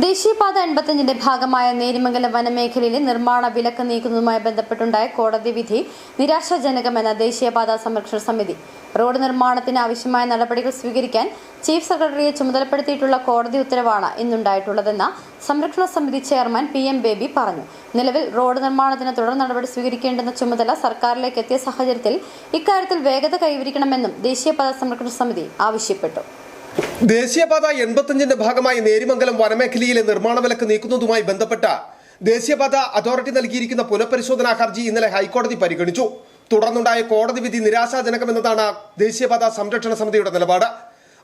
ദേശീയപാത എൺപത്തഞ്ചിന്റെ ഭാഗമായ നേരിമംഗലം വനമേഖലയിലെ നിർമ്മാണ വിലക്ക് നീക്കുന്നതുമായി ബന്ധപ്പെട്ടുണ്ടായ കോടതി വിധി നിരാശാജനകമെന്ന ദേശീയപാത സംരക്ഷണ സമിതി. റോഡ് നിർമ്മാണത്തിന് ആവശ്യമായ നടപടികൾ സ്വീകരിക്കാൻ ചീഫ് സെക്രട്ടറിയെ ചുമതലപ്പെടുത്തിയിട്ടുള്ള കോടതി ഉത്തരവാണ് ഇന്നുണ്ടായിട്ടുള്ളതെന്ന സംരക്ഷണ സമിതി ചെയർമാൻ പി എം ബേബി പറഞ്ഞു. നിലവിൽ റോഡ് നിർമ്മാണത്തിന് തുടർ നടപടി സ്വീകരിക്കേണ്ടെന്ന ചുമതല സർക്കാരിലേക്ക് എത്തിയ സാഹചര്യത്തിൽ ഇക്കാര്യത്തിൽ വേഗത കൈവരിക്കണമെന്നും ദേശീയപാത സംരക്ഷണ സമിതി ആവശ്യപ്പെട്ടു. ദേശീയപാത എൺപത്തിയഞ്ചിന്റെ ഭാഗമായി നേരിമംഗലം വനമേഖലയിലെ നിർമ്മാണ വിലക്ക് നീക്കുന്നതുമായി ബന്ധപ്പെട്ട ദേശീയപാത അതോറിറ്റി നൽകിയിരിക്കുന്ന പുനഃപരിശോധനാ ഹർജി ഇന്നലെ ഹൈക്കോടതി പരിഗണിച്ചു. തുടർന്നുണ്ടായ കോടതി വിധി നിരാശാജനകമെന്നതാണ് ദേശീയപാത സംരക്ഷണ സമിതിയുടെ നിലപാട്.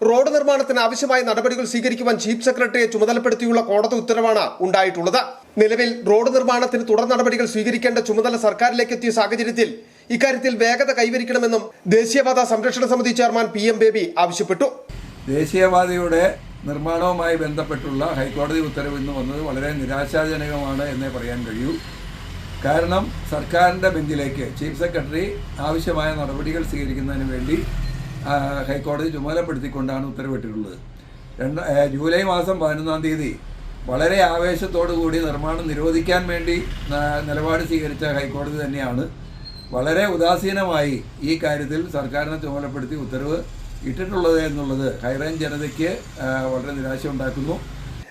റോഡ് നിർമ്മാണത്തിന് ആവശ്യമായ നടപടികൾ സ്വീകരിക്കുവാൻ ചീഫ് സെക്രട്ടറിയെ ചുമതലപ്പെടുത്തിയുള്ള കോടതി ഉത്തരവാണ് ഉണ്ടായിട്ടുള്ളത്. നിലവിൽ റോഡ് നിർമ്മാണത്തിന് തുടർ നടപടികൾ സ്വീകരിക്കേണ്ട ചുമതല സർക്കാരിലേക്ക് എത്തിയ സാഹചര്യത്തിൽ ഇക്കാര്യത്തിൽ വേഗത കൈവരിക്കണമെന്നും ദേശീയപാത സംരക്ഷണ സമിതി ചെയർമാൻ പി എം ബേബി ആവശ്യപ്പെട്ടു. ദേശീയപാതയുടെ നിർമ്മാണവുമായി ബന്ധപ്പെട്ടുള്ള ഹൈക്കോടതി ഉത്തരവ് ഇന്ന് വന്നത് വളരെ നിരാശാജനകമാണ് എന്നേ പറയാൻ കഴിയൂ. കാരണം സർക്കാരിന്റെ ബെഞ്ചിലേക്ക് ചീഫ് സെക്രട്ടറി ആവശ്യമായ നടപടികൾ സ്വീകരിക്കുന്നതിന് വേണ്ടി ഹൈക്കോടതി ചുമതലപ്പെടുത്തിക്കൊണ്ടാണ് ഉത്തരവിട്ടിട്ടുള്ളത്. രണ്ട് ജൂലൈ മാസം പതിനൊന്നാം തീയതി വളരെ കൂടി നിർമ്മാണം നിരോധിക്കാൻ വേണ്ടി നിലപാട് സ്വീകരിച്ച ഹൈക്കോടതി തന്നെയാണ്. വളരെ ഉദാസീനമായി ഈ കാര്യത്തിൽ സർക്കാരിനെ ചുമതലപ്പെടുത്തി ഉത്തരവ് ഇട്ടിട്ടുള്ളത് എന്നുള്ളത് ഹൈറേഞ്ച് ജനതയ്ക്ക് വളരെ നിരാശ ഉണ്ടാക്കുന്നു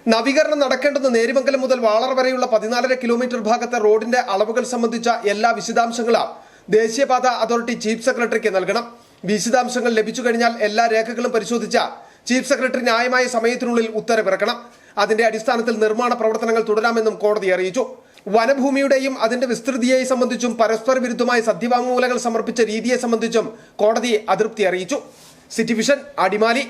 നവീകരണം നടക്കേണ്ടത് നേരിമംഗലം മുതൽ വാളർ വരെയുള്ള പതിനാലര കിലോമീറ്റർ ഭാഗത്തെ റോഡിന്റെ അളവുകൾ സംബന്ധിച്ച എല്ലാ വിശദാംശങ്ങളും ദേശീയപാത അതോറിറ്റി ചീഫ് സെക്രട്ടറിക്ക് നൽകണം. വിശദാംശങ്ങൾ ലഭിച്ചു കഴിഞ്ഞാൽ എല്ലാ രേഖകളും പരിശോധിച്ച ചീഫ് സെക്രട്ടറി ന്യായമായ സമയത്തിനുള്ളിൽ ഉത്തരവിറക്കണം. അതിന്റെ അടിസ്ഥാനത്തിൽ നിർമ്മാണ പ്രവർത്തനങ്ങൾ തുടരാമെന്നും കോടതി അറിയിച്ചു. വനഭൂമിയുടെയും അതിന്റെ വിസ്തൃതിയെ സംബന്ധിച്ചും പരസ്പര വിരുദ്ധമായ സത്യവാങ്മൂലങ്ങൾ സമർപ്പിച്ച രീതിയെ സംബന്ധിച്ചും കോടതി അതൃപ്തി അറിയിച്ചു. City vision Adimali